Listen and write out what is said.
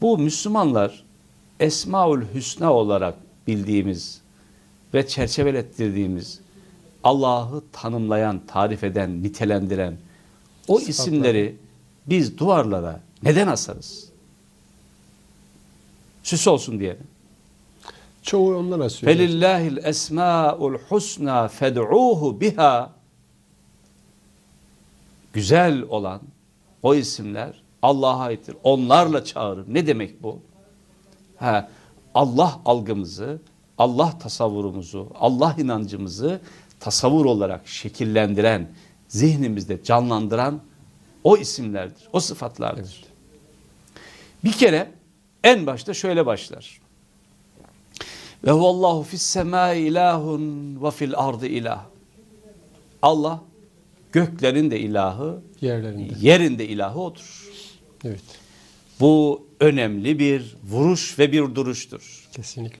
Bu Müslümanlar Esmaül Hüsna olarak bildiğimiz ve çerçevelettirdiğimiz Allah'ı tanımlayan, tarif eden, nitelendiren o Sıfatlar. isimleri biz duvarlara neden asarız? Süs olsun diye. Çoğu ondan asıyor. Felillahil esmaul husna fed'uhu biha güzel olan o isimler Allah'a aittir. Onlarla çağırın. Ne demek bu? Ha, Allah algımızı, Allah tasavvurumuzu, Allah inancımızı tasavvur olarak şekillendiren, zihnimizde canlandıran o isimlerdir, o sıfatlardır. Bir kere en başta şöyle başlar. Ve huvallahu fis semai ilahun ve fil ardı ilah. Allah göklerin de ilahı, Yerlerinde. yerinde ilahı odur. Evet. Bu önemli bir vuruş ve bir duruştur. Kesinlikle.